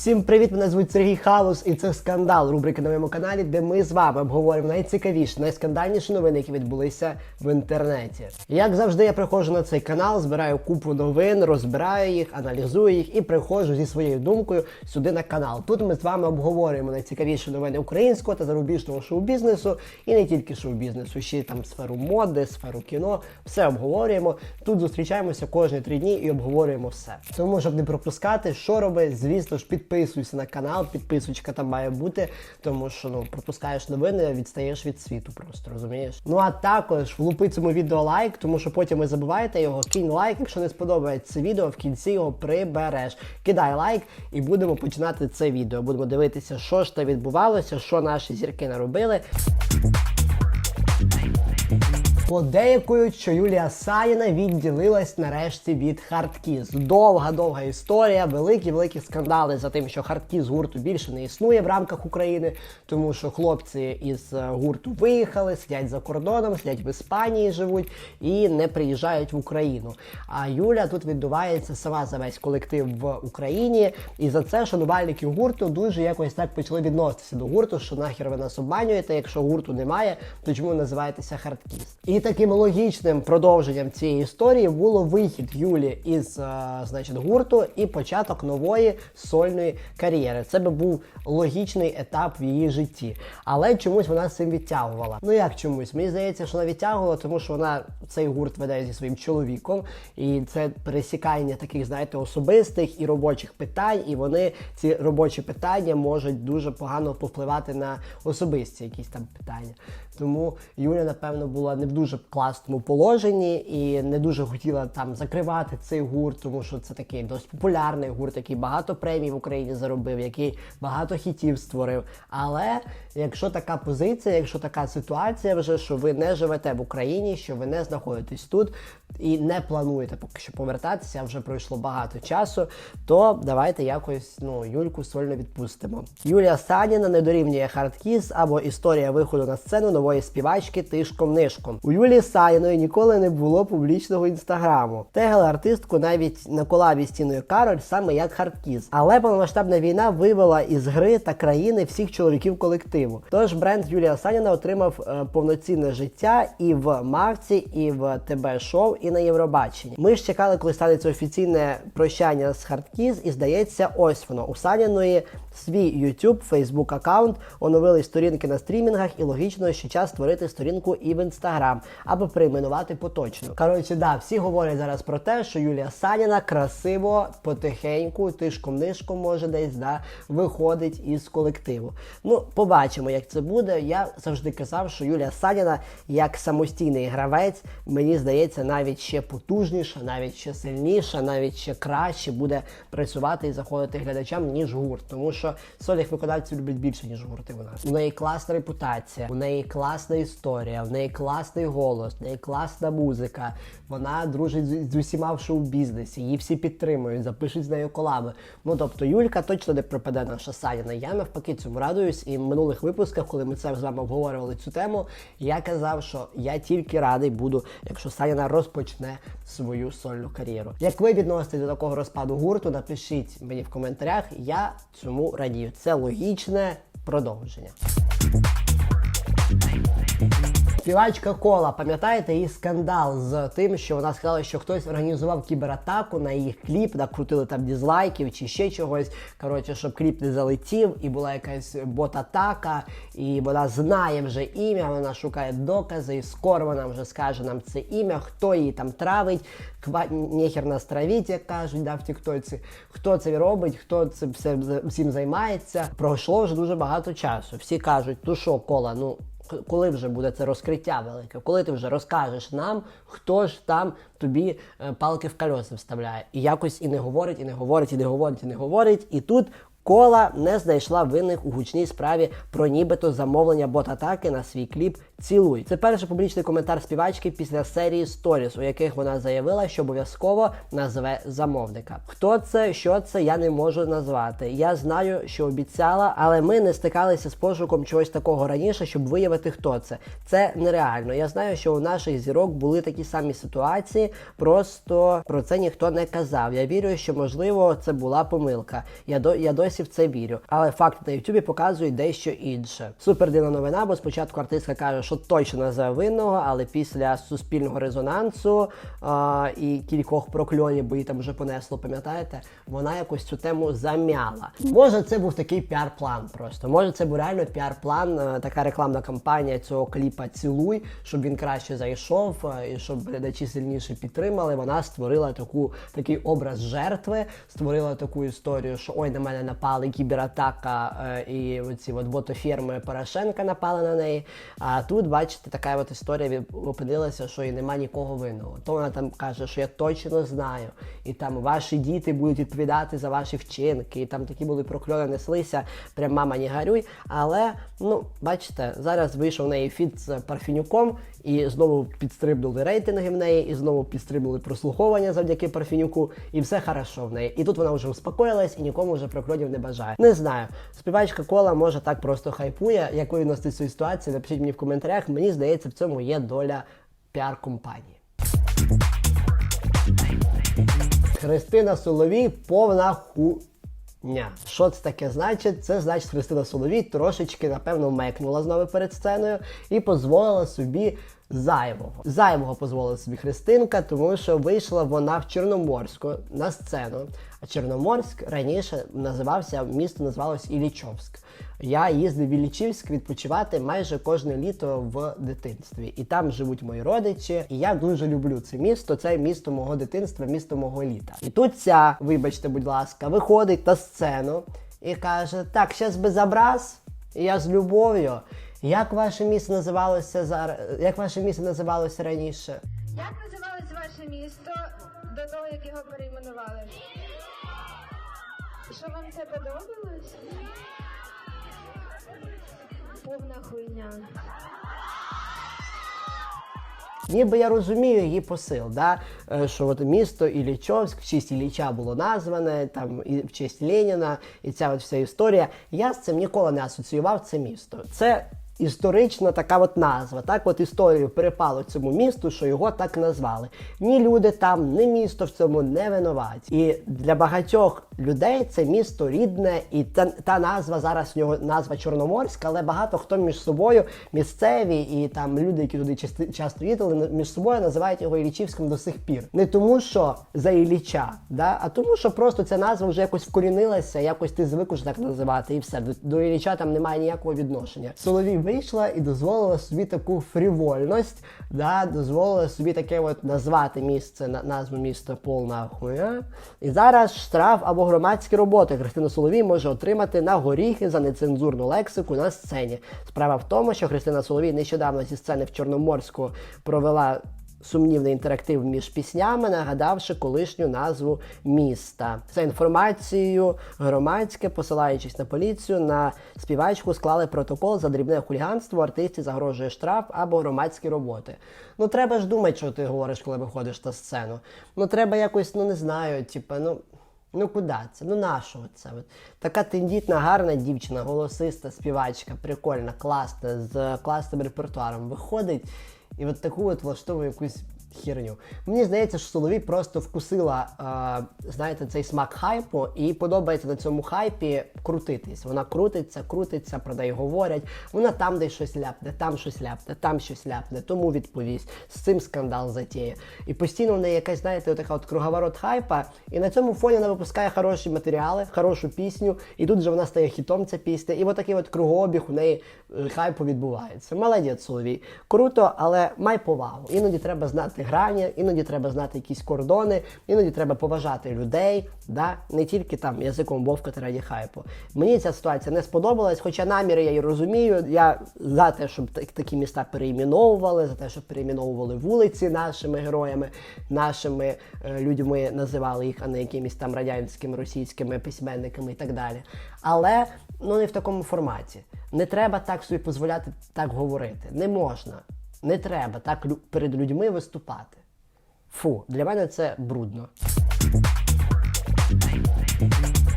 Всім привіт! Мене звуть Сергій Халус, і це скандал. Рубрика на моєму каналі, де ми з вами обговоримо найцікавіші, найскандальніші новини, які відбулися в інтернеті. Як завжди, я приходжу на цей канал, збираю купу новин, розбираю їх, аналізую їх і приходжу зі своєю думкою сюди на канал. Тут ми з вами обговорюємо найцікавіші новини українського та зарубіжного шоу-бізнесу, і не тільки шоу-бізнесу, ще й там сферу моди, сферу кіно. Все обговорюємо. Тут зустрічаємося кожні три дні і обговорюємо все. Тому, щоб не пропускати, що робить, звісно ж, підписуйся на канал, підписочка там має бути, тому що ну пропускаєш новини, відстаєш від світу, просто розумієш. Ну а також влупи цьому відео лайк, тому що потім ви забуваєте його, кинь лайк, якщо не сподобається відео, в кінці його прибереш. Кидай лайк і будемо починати це відео. Будемо дивитися, що ж там відбувалося, що наші зірки наробили. Подейкують, що Юлія Саїна відділилась нарешті від Хардкіз. Довга-довга історія, великі-великі скандали за тим, що Хардкіз гурту більше не існує в рамках України, тому що хлопці із е, гурту виїхали, сидять за кордоном, сидять в Іспанії, живуть і не приїжджають в Україну. А Юля тут відбувається сама за весь колектив в Україні. І за це шанувальники гурту дуже якось так почали відноситися до гурту, що нахер ви нас обманюєте, якщо гурту немає, то чому називаєтеся Хардкіз? І таким логічним продовженням цієї історії було вихід Юлі із е, значить, гурту і початок нової сольної кар'єри. Це би був логічний етап в її житті. Але чомусь вона з цим відтягувала. Ну як чомусь? Мені здається, що вона відтягувала, тому що вона цей гурт веде зі своїм чоловіком, і це пересікання таких, знаєте, особистих і робочих питань, і вони ці робочі питання можуть дуже погано повпливати на особисті якісь там питання. Тому Юля, напевно, була не в дуже класному положенні і не дуже хотіла там закривати цей гурт, тому що це такий досить популярний гурт, який багато премій в Україні заробив, який багато хітів створив. Але якщо така позиція, якщо така ситуація, вже що ви не живете в Україні, що ви не знаходитесь тут і не плануєте поки що повертатися, вже пройшло багато часу, то давайте якось ну Юльку сольно відпустимо. Юлія Саніна не дорівнює хардкіз або історія виходу на сцену нової співачки тишком нишком. У Юлії Саніної ніколи не було публічного інстаграму. Тегала артистку навіть на колабі з Тіною Кароль саме як хардкіз. Але повномасштабна війна вивела із гри та країни всіх чоловіків колективу. Тож бренд Юлія Саніна отримав е, повноцінне життя і в Мавці, і в ТБ шоу, і на Євробаченні. Ми ж чекали, коли станеться офіційне прощання з хардкіз, і здається, ось воно у Саніної свій YouTube, Facebook аккаунт, оновили сторінки на стрімінгах, і логічно, що час створити сторінку і в Instagram, або перейменувати поточно. Коротше, да, всі говорять зараз про те, що Юлія Саніна красиво, потихеньку, тишком-нишком, може десь да, виходить із колективу. Ну, побачимо, як це буде. Я завжди казав, що Юлія Саніна, як самостійний гравець, мені здається, навіть ще потужніша, навіть ще сильніша, навіть ще краще буде працювати і заходити глядачам, ніж гурт. Тому що сольних виконавців люблять більше, ніж гурти у нас. У неї класна репутація, у неї класна історія, в неї класний голос, в неї класна музика. Вона дружить з, з усіма в шоу-бізнесі, її всі підтримують, запишуть з нею колаби. Ну тобто Юлька точно не пропаде наша Саніна. Я навпаки цьому радуюсь. І в минулих випусках, коли ми це з вами обговорювали цю тему, я казав, що я тільки радий буду, якщо Саніна розпочне свою сольну кар'єру. Як ви відноситесь до такого розпаду гурту, напишіть мені в коментарях. Я цьому радію. Це логічне продовження. Співачка Кола, пам'ятаєте її скандал з тим, що вона сказала, що хтось організував кібератаку на їх кліп, накрутили там дізлайків чи ще чогось. Коротше, щоб кліп не залетів, і була якась бот-атака, і вона знає вже ім'я, вона шукає докази, і скоро вона вже скаже нам це ім'я, хто її там травить, ква... нехер нас травіть, як кажуть, да, в тіктоці. Хто це робить, хто це все всім займається. Пройшло вже дуже багато часу. Всі кажуть, ну що, кола, ну коли вже буде це розкриття велике, коли ти вже розкажеш нам, хто ж там тобі е, палки в кольоса вставляє. І якось і не говорить, і не говорить, і не говорить, і не говорить. І тут кола не знайшла винних у гучній справі про нібито замовлення бот-атаки на свій кліп Цілуй. Це перший публічний коментар співачки після серії сторіс, у яких вона заявила, що обов'язково назве замовника. Хто це, що це, я не можу назвати. Я знаю, що обіцяла, але ми не стикалися з пошуком чогось такого раніше, щоб виявити, хто це. Це нереально. Я знаю, що у наших зірок були такі самі ситуації, просто про це ніхто не казав. Я вірю, що можливо це була помилка. Я до я досі в це вірю. Але факти на Ютубі показують дещо інше. Супер дивна новина, бо спочатку артистка каже, що точно називає винного, але після суспільного резонансу а, і кількох прокльонів, бо її там вже понесло, пам'ятаєте, вона якось цю тему замяла. Може, це був такий піар-план просто. Може, це був реально піар-план, е, така рекламна кампанія цього кліпа Цілуй, щоб він краще зайшов е, і щоб глядачі сильніше підтримали. Вона створила таку такий образ жертви, створила таку історію, що ой, на мене напали кібератака, е, і оці от ботоферми Порошенка напали на неї. А тут, бачите, така от історія опинилася, що і нема нікого винного. То вона там каже, що я точно знаю, і там ваші діти будуть відповідати за ваші вчинки, і там такі були прокльони неслися. Прям мама не гарюй. Але ну, бачите, зараз вийшов в неї фіт з Парфінюком, і знову підстрибнули рейтинги в неї, і знову підстрибнули прослуховування завдяки Парфінюку, і все хорошо в неї. І тут вона вже успокоїлась і нікому вже прокльонів не бажає. Не знаю. Співачка кола може так просто хайпує. Як ви відносите цю ситуацію? Напишіть мені в коментарях. Мені здається, в цьому є доля піар-компанії. Христина Соловій повна хуйня. Що це таке значить? Це значить, Христина Соловій трошечки, напевно, мекнула знову перед сценою і дозволила собі зайвого. Зайвого дозволила собі Христинка, тому що вийшла вона в Чорноморську на сцену. А Чорноморськ раніше називався, місто називалось Іллічовськ. Я їздив в Іллічівськ відпочивати майже кожне літо в дитинстві. І там живуть мої родичі. І я дуже люблю це місто. Це місто мого дитинства, місто мого літа. І тут ця, вибачте, будь ласка, виходить на сцену і каже: Так, щас без образ, я з любов'ю. Як ваше місто називалося зараз? Як ваше місто називалося раніше? Як називалось ваше місто до того, як його перейменували? Що вам це подобалось? Повна хуйня. Ніби я розумію її посил, да? е, що от місто Іллічовськ, в честь Ілліча було назване, там і в честь Леніна, і ця от вся історія. Я з цим ніколи не асоціював це місто. Це історична така от назва. Так, от історію перепало цьому місту, що його так назвали. Ні люди там, ні місто в цьому не винуваті. І для багатьох людей це місто рідне, і та, та назва зараз в нього назва Чорноморська, але багато хто між собою місцеві і там люди, які туди часто, часто їздили, між собою називають його Іллічівським до сих пір. Не тому, що за Ілліча, да? а тому, що просто ця назва вже якось вкорінилася, якось ти звик уже так називати, і все. До, Ілліча там немає ніякого відношення. Соловій вийшла і дозволила собі таку фрівольність, да? дозволила собі таке от назвати місце, на, назву міста повна хуя. І зараз штраф або громадські роботи Христина Соловій може отримати на горіхи за нецензурну лексику на сцені. Справа в тому, що Христина Соловій нещодавно зі сцени в Чорноморську провела сумнівний інтерактив між піснями, нагадавши колишню назву міста. За інформацією громадське, посилаючись на поліцію, на співачку склали протокол за дрібне хуліганство, артисті загрожує штраф або громадські роботи. Ну треба ж думати, що ти говориш, коли виходиш на сцену. Ну треба якось, ну не знаю, типа, ну. Ну куди це? Ну нащо це? Така тендітна, гарна дівчина, голосиста, співачка, прикольна, класна, з класним репертуаром виходить і от таку от влаштовує якусь херню. Мені здається, що Соловій просто вкусила, е, знаєте, цей смак хайпу, і подобається на цьому хайпі крутитись. Вона крутиться, крутиться, про неї говорять. Вона там десь щось ляпне, там щось ляпне, там щось ляпне, тому відповість. З цим скандал затіє. І постійно в неї якась, знаєте, така от круговорот хайпа. І на цьому фоні вона випускає хороші матеріали, хорошу пісню, і тут же вона стає хітом, ця пісня. І от такий от кругообіг у неї е, хайпу відбувається. Молодець, Соловій. Круто, але май повагу. Іноді треба знати грані, іноді треба знати якісь кордони, іноді треба поважати людей, да? не тільки там язиком вовкати раді хайпу. Мені ця ситуація не сподобалась, хоча наміри я і розумію. Я за те, щоб такі міста перейменовували, за те, щоб перейменовували вулиці нашими героями, нашими е, людьми називали їх, а не якимись там радянськими, російськими письменниками і так далі. Але ну не в такому форматі. Не треба так собі дозволяти так говорити. Не можна. Не треба так перед людьми виступати. Фу, для мене це брудно.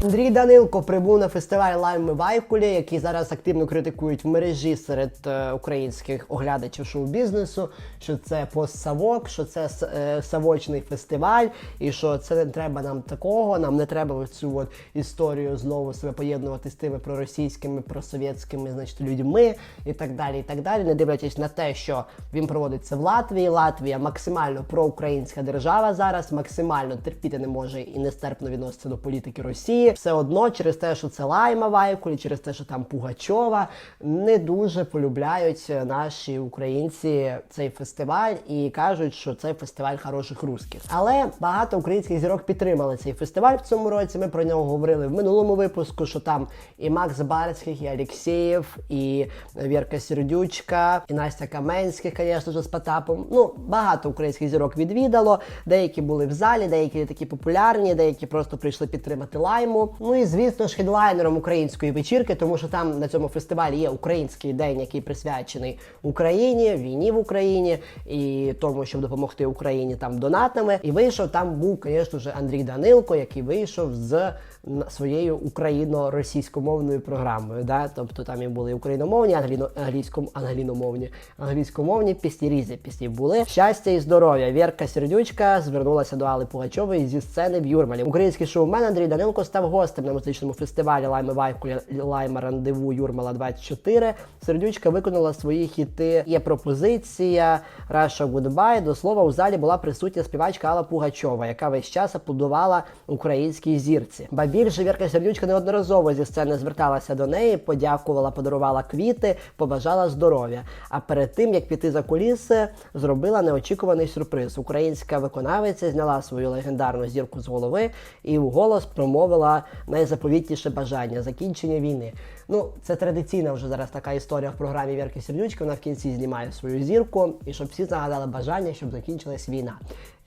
Андрій Данилко прибув на фестиваль Лайми Вайкулі, який зараз активно критикують в мережі серед е, українських оглядачів шоу-бізнесу, що це постсавок, що це е, савочний фестиваль, і що це не треба нам такого, нам не треба цю от історію знову себе поєднувати з тими проросійськими, просовєтськими, значить, людьми і так далі. І так далі, не дивлячись на те, що він проводиться в Латвії. Латвія максимально проукраїнська держава зараз, максимально терпіти не може і нестерпно відноситься до політики Росії. Все одно через те, що це Лайма Вайкулі, через те, що там Пугачова, не дуже полюбляють наші українці цей фестиваль і кажуть, що це фестиваль хороших русських. Але багато українських зірок підтримали цей фестиваль в цьому році. Ми про нього говорили в минулому випуску, що там і Макс Барських, і Алєксєєв, і Вірка Сердючка, і Настя Каменських, звісно з Потапом. Ну, багато українських зірок відвідало. Деякі були в залі, деякі такі популярні, деякі просто прийшли підтримати лайму. Ну і звісно ж, хедлайнером української вечірки, тому що там на цьому фестивалі є український день, який присвячений Україні, війні в Україні і тому, щоб допомогти Україні там донатами. І вийшов там був, звісно ж, Андрій Данилко, який вийшов з своєю україно-російськомовною програмою. Да? Тобто там і були україномовні, англіно, англіномовні, англійськомовні пісні, різні пісні були. Щастя і здоров'я. Вірка Сердючка звернулася до Алли Пугачової зі сцени в Юрмалі. Український шоумен Андрій Данилко став гостем на музичному фестивалі Лайми Вайкуля Лайма Рандеву Юрмала 24. Сердючка виконала свої хіти. Є пропозиція Раша Гудбай. До слова, у залі була присутня співачка Алла Пугачова, яка весь час аплодувала українській зірці. Ба більше Вірка Сердючка неодноразово зі сцени зверталася до неї, подякувала, подарувала квіти, побажала здоров'я. А перед тим як піти за куліси, зробила неочікуваний сюрприз. Українська виконавиця зняла свою легендарну зірку з голови і вголос промовила найзаповітніше бажання закінчення війни. Ну, це традиційна вже зараз така історія в програмі Вірки Сердючки. Вона в кінці знімає свою зірку, і щоб всі загадали бажання, щоб закінчилась війна.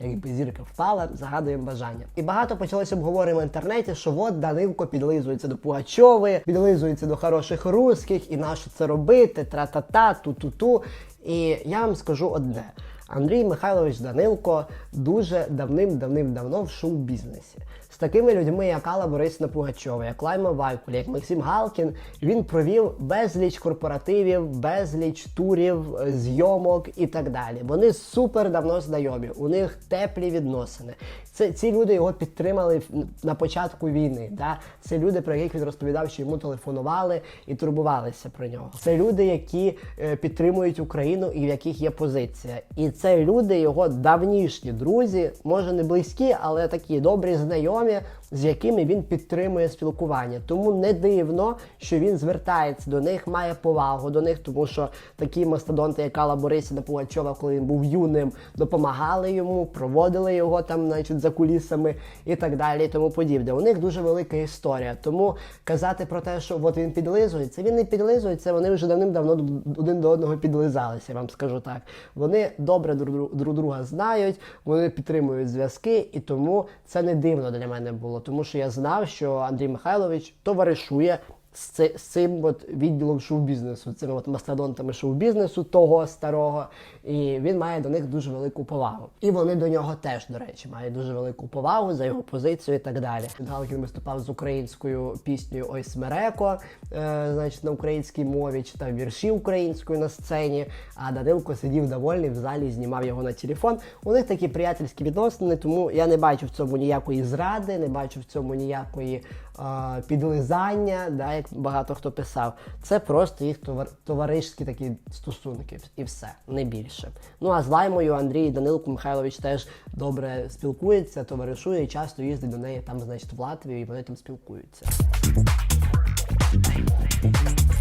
Якби зірка впала, загадуємо бажання. І багато почалося обговорення в інтернеті, що от Данилко підлизується до Пугачови, підлизується до хороших русських, і нащо це робити, тра-та-та, ту-ту-ту. І я вам скажу одне. Андрій Михайлович Данилко дуже давним-давним-давно в шоу-бізнесі. З такими людьми, як Алла Борисівна Пугачова, як Лайма Вайкулі, як Максим Галкін, він провів безліч корпоративів, безліч турів, зйомок і так далі. Вони супер давно знайомі, у них теплі відносини. Це ці люди його підтримали на початку війни. Да? Це люди, про яких він розповідав, що йому телефонували і турбувалися про нього. Це люди, які е, підтримують Україну і в яких є позиція. І це люди, його давнішні друзі, може не близькі, але такі добрі знайомі, основе з якими він підтримує спілкування. Тому не дивно, що він звертається до них, має повагу до них, тому що такі мастодонти, як Алла Борисівна Пугачова, коли він був юним, допомагали йому, проводили його там, значить, за кулісами і так далі, і тому подібне. У них дуже велика історія. Тому казати про те, що от він підлизується, він не підлизується, вони вже давним-давно один до одного підлизалися, я вам скажу так. Вони добре друг друга знають, вони підтримують зв'язки, і тому це не дивно для мене було, тому що я знав, що Андрій Михайлович товаришує з, цим от відділом шоу-бізнесу, цими от мастодонтами шоу-бізнесу того старого, і він має до них дуже велику повагу. І вони до нього теж, до речі, мають дуже велику повагу за його позицію і так далі. Галкін виступав з українською піснею Ой Смереко, е, значить, на українській мові, читав вірші українською на сцені. А Данилко сидів довольний в залі, знімав його на телефон. У них такі приятельські відносини, тому я не бачу в цьому ніякої зради, не бачу в цьому ніякої е, підлизання, да, як багато хто писав. Це просто їх товар- товаришські такі стосунки, і все, не більше. Ну а з Лаймою Андрій Данилко Михайлович теж добре спілкується, товаришує і часто їздить до неї там, значить, в Латвію, і вони там спілкуються.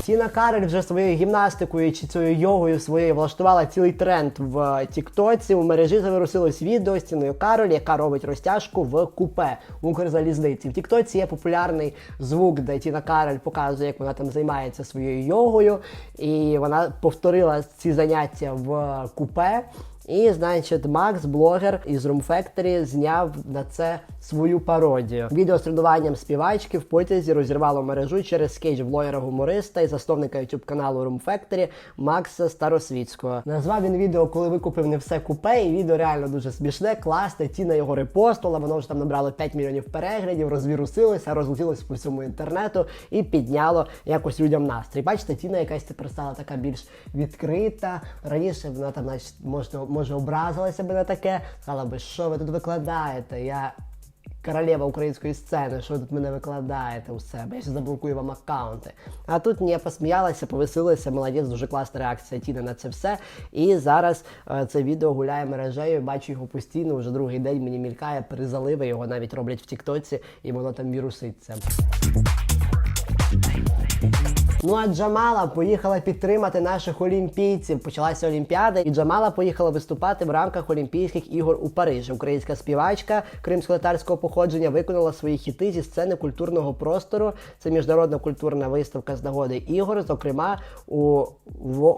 Тіна Карель вже своєю гімнастикою чи цією йогою своєю влаштувала цілий тренд в Тіктоці. У мережі завирусилось відео з Тіною Кароль, яка робить розтяжку в купе Укрзалізниці. В Тіктоці є популярний звук, де Тіна Карель показує, як вона там займається своєю йогою, і вона повторила ці заняття в купе. І, значить, Макс, блогер із Room Factory, зняв на це свою пародію. Відео з тренуванням співачки в потязі розірвало мережу через скетч блогера-гумориста і засновника YouTube каналу Room Factory Макса Старосвітського. Назвав він відео, коли викупив не все купе, і відео реально дуже смішне, класне. Тіна його репостила, воно вже там набрало 5 мільйонів переглядів, розвірусилося, розлетілося по всьому інтернету і підняло якось людям настрій. Бачите, Тіна якась тепер стала така більш відкрита. Раніше вона там, значить, може, може образилася би на таке, сказала би, що ви тут викладаєте? Я королева української сцени, що ви тут мене викладаєте у себе, я ще заблокую вам аккаунти. А тут ні, посміялася, повеселилася, молодець, дуже класна реакція Тіни на це все. І зараз е, це відео гуляє мережею, бачу його постійно, вже другий день мені мількає, перезаливи його навіть роблять в Тіктоці, і воно там віруситься. Ну а Джамала поїхала підтримати наших олімпійців. Почалася Олімпіада, і Джамала поїхала виступати в рамках Олімпійських ігор у Парижі. Українська співачка кримсько-татарського походження виконала свої хіти зі сцени культурного простору. Це міжнародна культурна виставка з нагоди ігор. Зокрема, у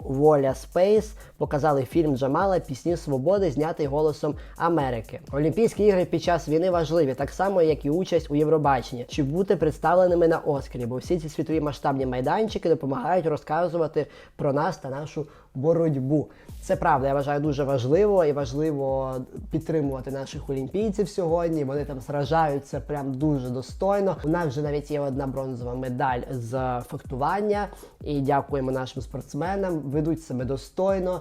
Воля Спейс показали фільм Джамала Пісні свободи, знятий голосом Америки. Олімпійські ігри під час війни важливі, так само як і участь у Євробаченні, чи бути представленими на Оскарі, бо всі ці світові масштабні майданчики допомагають розказувати про нас та нашу боротьбу. Це правда, я вважаю дуже важливо і важливо підтримувати наших олімпійців сьогодні. Вони там сражаються прям дуже достойно. У нас вже навіть є одна бронзова медаль з фехтування. І дякуємо нашим спортсменам. Ведуть себе достойно,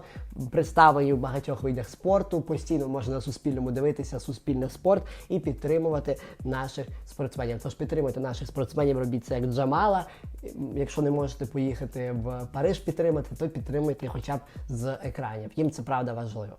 представлені в багатьох видах спорту. Постійно можна на суспільному дивитися суспільний спорт і підтримувати наших спортсменів. Тож підтримуйте наших спортсменів, робіть це як Джамала. Якщо не можете поїхати в Париж підтримати, то підтримуйте хоча б з екранів. Їм це правда важливо.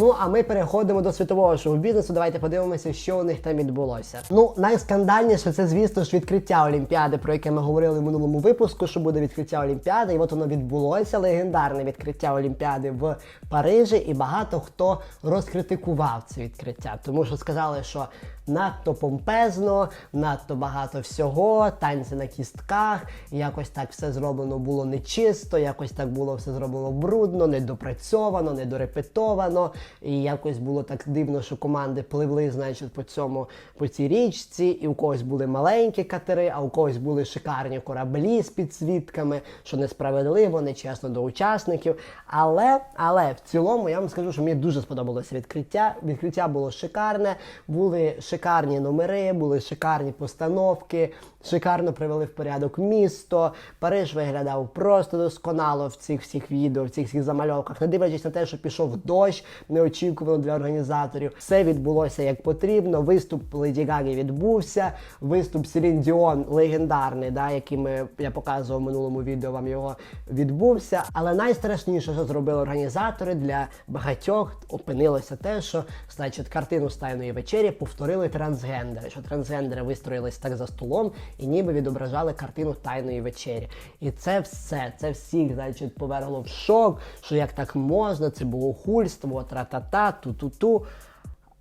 Ну, а ми переходимо до світового шоу-бізнесу. Давайте подивимося, що у них там відбулося. Ну, найскандальніше це, звісно ж, відкриття Олімпіади, про яке ми говорили в минулому випуску, що буде відкриття Олімпіади. І от воно відбулося. Легендарне відкриття Олімпіади в Парижі. І багато хто розкритикував це відкриття, тому що сказали, що надто помпезно, надто багато всього, танці на кістках, якось так все зроблено було нечисто, якось так було все зроблено брудно, недопрацьовано, недорепетовано. І якось було так дивно, що команди пливли, значить, по цьому по цій річці, і у когось були маленькі катери, а у когось були шикарні кораблі з підсвітками, що несправедливо, нечесно до учасників. Але, але в цілому я вам скажу, що мені дуже сподобалося відкриття. Відкриття було шикарне, були шикарні номери, були шикарні постановки, шикарно привели в порядок місто. Париж виглядав просто досконало в цих всіх відео, в цих всіх замальовках, не дивлячись на те, що пішов дощ, неочікувано для організаторів. Все відбулося як потрібно. Виступ Леді Гаги відбувся. Виступ Селін Діон легендарний, да, який ми, я показував в минулому відео. Вам його відбувся. Але найстрашніше, що зробили організатори для багатьох, опинилося те, що значить, картину з тайної вечері повторили трансгендери. Що трансгендери вистроїлись так за столом і ніби відображали картину тайної вечері. І це все, це всіх, значить, повергло в шок, що як так можна, це було хульство, тра-та-та, ту-ту-ту.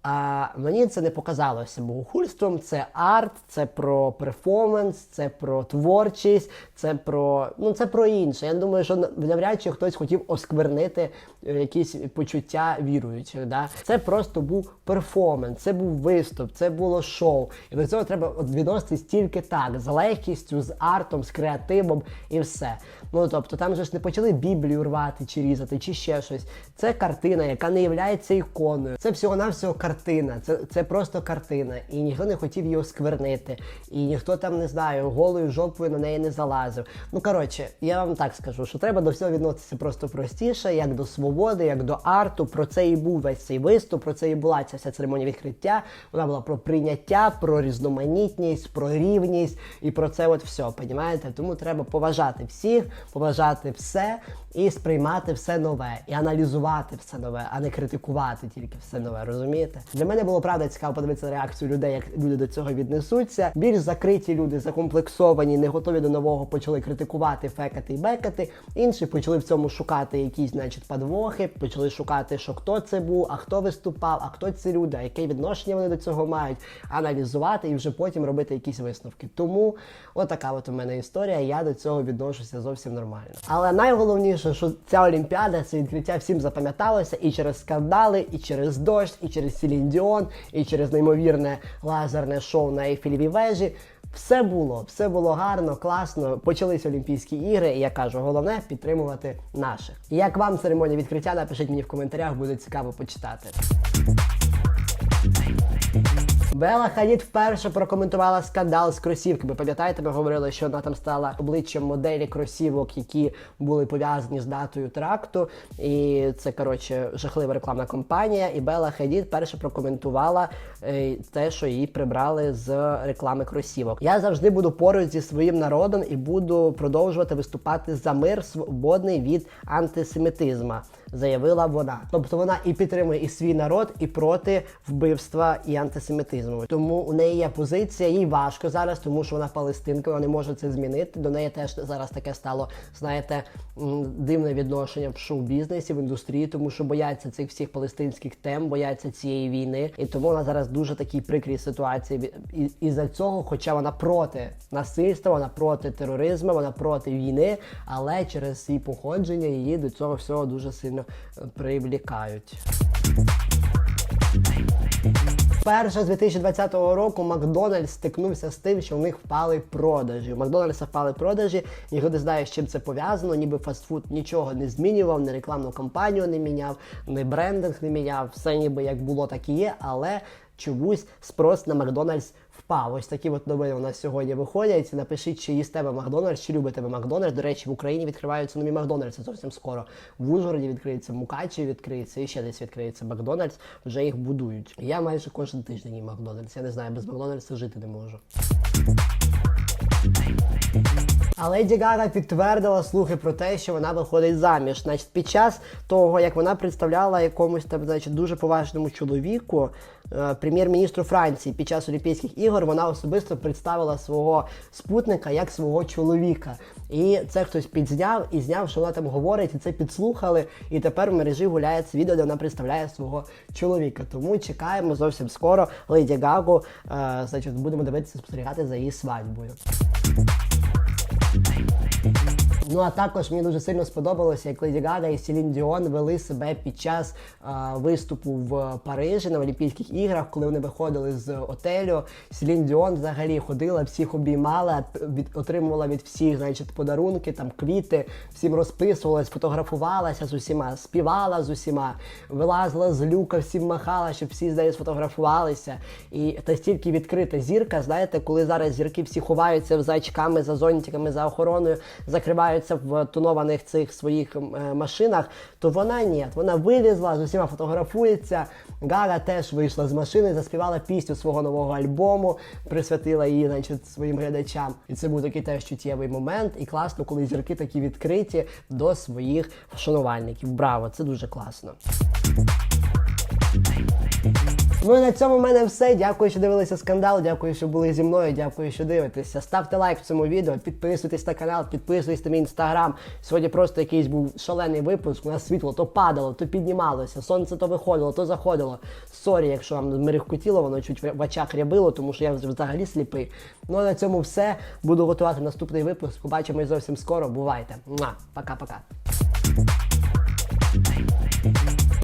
А мені це не показалося богохульством. Це арт, це про перформанс, це про творчість, це про ну це про інше. Я думаю, що навряд чи хтось хотів осквернити е, якісь почуття віруючих. Да? Це просто був перформанс, це був виступ, це було шоу. І до цього треба відноситись тільки так, з легкістю, з артом, з креативом і все. Ну тобто там же ж не почали Біблію рвати чи різати, чи ще щось. Це картина, яка не є іконою. Це всього-навсього картина. Це, це просто картина. І ніхто не хотів її осквернити. І ніхто там не знаю, голою жопою на неї не залазив. Ну коротше, я вам так скажу, що треба до всього відноситися просто простіше, як до свободи, як до арту. Про це і був весь цей виступ, про це і була ця вся церемонія відкриття. Вона була про прийняття, про різноманітність, про рівність і про це от все. Понімаєте? Тому треба поважати всіх, поважати все і сприймати все нове, і аналізувати все нове, а не критикувати тільки все нове. Розумієте? Для мене було правда цікаво подивитися реакцію людей, як люди до цього віднесуться. Більш закриті люди, закомплексовані, не готові до нового, почали критикувати, фекати і бекати. Інші почали в цьому шукати якісь, значить, подвохи, почали шукати, що хто це був, а хто виступав, а хто ці люди, а яке відношення вони до цього мають, аналізувати і вже потім робити якісь висновки. Тому отака от у мене історія. Я до цього відношуся зовсім нормально. Але найголовніше, що ця олімпіада, це відкриття всім запам'яталося і через скандали, і через дощ, і через Селін Діон, і через неймовірне лазерне шоу на Ейфелівій вежі. Все було, все було гарно, класно. Почались Олімпійські ігри, і я кажу, головне підтримувати наших. Як вам церемонія відкриття? Напишіть мені в коментарях, буде цікаво почитати. Бела Хадід вперше прокоментувала скандал з кросівками. Пам'ятаєте, ми говорили, що вона там стала обличчям моделі кросівок, які були пов'язані з датою теракту. І це коротше жахлива рекламна кампанія. І Бела Хадід перше прокоментувала е, те, що її прибрали з реклами кросівок. Я завжди буду поруч зі своїм народом і буду продовжувати виступати за мир, свободний від антисемітизма, заявила вона. Тобто вона і підтримує і свій народ, і проти вбивства і антисемітизму. Тому у неї є позиція, їй важко зараз, тому що вона палестинка, вона не може це змінити. До неї теж зараз таке стало, знаєте, дивне відношення в шоу-бізнесі, в індустрії, тому що бояться цих всіх палестинських тем, бояться цієї війни. І тому вона зараз дуже такій прикрій ситуації. І, і за цього, хоча вона проти насильства, вона проти тероризму, вона проти війни, але через свій походження її до цього всього дуже сильно е, привлікають. Вперше з 2020 року Макдональдс стикнувся з тим, що в них впали продажі. У Макдональдса впали продажі, ніхто не знає, з чим це пов'язано, ніби фастфуд нічого не змінював, ні рекламну кампанію не міняв, ні брендинг не міняв, все ніби як було, так і є, але чомусь спрос на Макдональдс впав. Ось такі от новини у нас сьогодні виходять. Напишіть, чи їсте ви Макдональдс, чи любите ви Макдональдс. До речі, в Україні відкриваються нові Макдональдси зовсім скоро. В Ужгороді відкриється, Мукачі, відкриється і ще десь відкриється Макдональдс. Вже їх будують. Я майже кожен тиждень їм Макдональдс. Я не знаю, без Макдональдса жити не можу. А Леді Гага підтвердила слухи про те, що вона виходить заміж. Значить, під час того, як вона представляла якомусь там, значить, дуже поважному чоловіку, е, прем'єр-міністру Франції під час Олімпійських ігор, вона особисто представила свого спутника як свого чоловіка. І це хтось підзняв і зняв, що вона там говорить, і це підслухали. І тепер в мережі гуляє це відео, де вона представляє свого чоловіка. Тому чекаємо зовсім скоро Леді Гагу. Е, значить, будемо дивитися, спостерігати за її свадьбою. Ну а також мені дуже сильно сподобалося, як Леді Гага і Селін Діон вели себе під час а, виступу в Парижі на Олімпійських іграх, коли вони виходили з отелю. Селін Діон взагалі ходила, всіх обіймала, від, отримувала від всіх, значить, подарунки, там квіти, всім розписувалась, фотографувалася з усіма, співала з усіма, вилазила з люка, всім махала, щоб всі з нею сфотографувалися. І та стільки відкрита зірка, знаєте, коли зараз зірки всі ховаються за очками, за зонтиками, за охороною, закриваються в тонованих цих своїх е, машинах, то вона ні, вона вилізла, з усіма фотографується. Гага теж вийшла з машини, заспівала пісню свого нового альбому, присвятила її значить, своїм глядачам. І це був такий теж чуттєвий момент. І класно, коли зірки такі відкриті до своїх шанувальників. Браво, це дуже класно. Ну і на цьому в мене все. Дякую, що дивилися скандал. Дякую, що були зі мною. Дякую, що дивитеся. Ставте лайк в цьому відео, підписуйтесь на канал, підписуйтесь на мій інстаграм. Сьогодні просто якийсь був шалений випуск. У нас світло то падало, то піднімалося, сонце то виходило, то заходило. Сорі, якщо вам мерехкотіло, воно чуть в очах рябило, тому що я взагалі сліпий. Ну а на цьому все. Буду готувати наступний випуск. Побачимось зовсім скоро. Бувайте. Пока-пока.